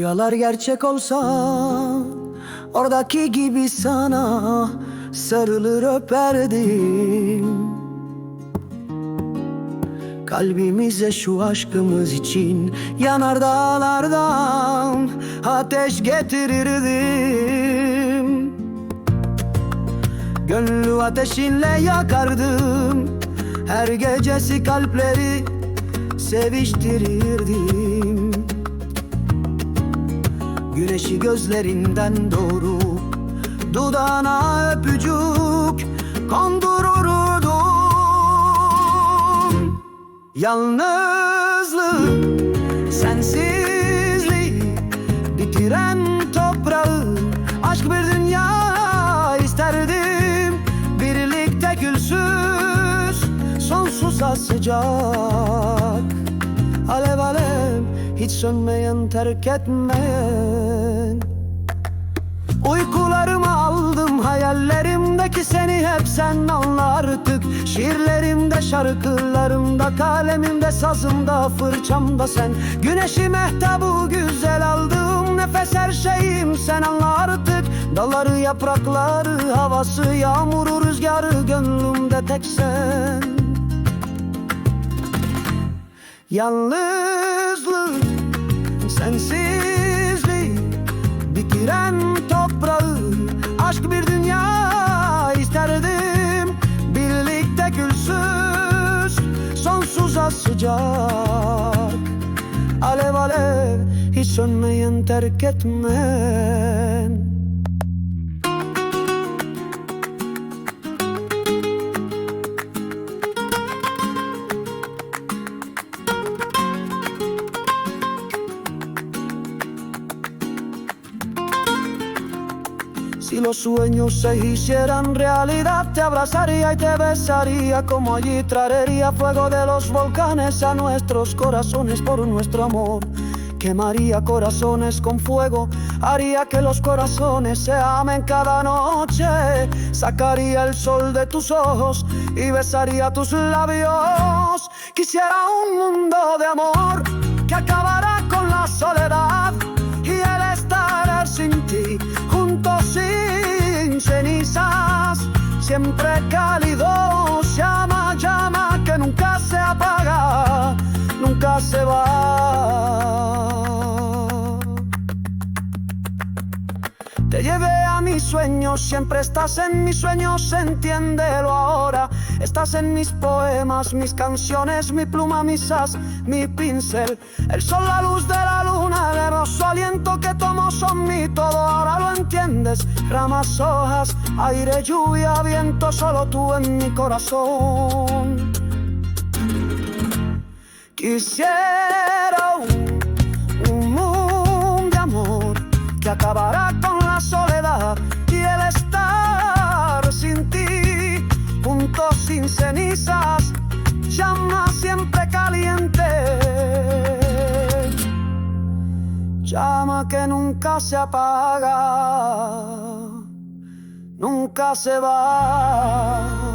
Rüyalar gerçek olsa Oradaki gibi sana Sarılır öperdim. Kalbimize şu aşkımız için Yanar dağlardan Ateş getirirdim. Gönlü ateşinle yakardım Her gecesi kalpleri Seviştirirdim Güneşi gözlerinden doğru Dudağına öpücük kondururdum Yalnızlık, sensizlik Bitiren toprağı Aşk bir dünya isterdim. Birlikte gülsüz Sonsuza sıcak Alev alev hiç sönmeyen terk etmeyen. Uykularımı aldım hayallerimdeki seni hep sen anla artık Şiirlerimde şarkılarımda kalemimde sazımda fırçamda sen. Güneşi mehtabı güzel aldığım nefes her şeyim sen anla artık Dalları yaprakları havası yağmuru rüzgarı gönlümde tek sen. Yalnızlık, sensizlik Bitiren toprağı Aşk bir dünya isterdim. Birlikte gülsüz Sonsuza sıcak. Alev alev hiç sönmeyen terk etmen Si los sueños se hicieran realidad, te abrazaría y te besaría como allí traería fuego de los volcanes a nuestros corazones por nuestro amor. Quemaría corazones con fuego, haría que los corazones se amen cada noche. Sacaría el sol de tus ojos y besaría tus labios. Quisiera un mundo de amor siempre cálido, llama, llama que nunca se apaga, nunca se va. Te llevé a mis sueños, siempre estás en mis sueños, entiéndelo ahora. Estás en mis poemas, mis canciones, mi pluma, mis as, mi pincel. El sol, la luz de la luna, el hermoso aliento que tomo son mi todo. Ahora entiendes. Ramas, hojas, aire, lluvia, viento, solo tú en mi corazón. Quisiera un, un mundo de amor que acabará con la soledad llama que nunca se apaga, nunca se va.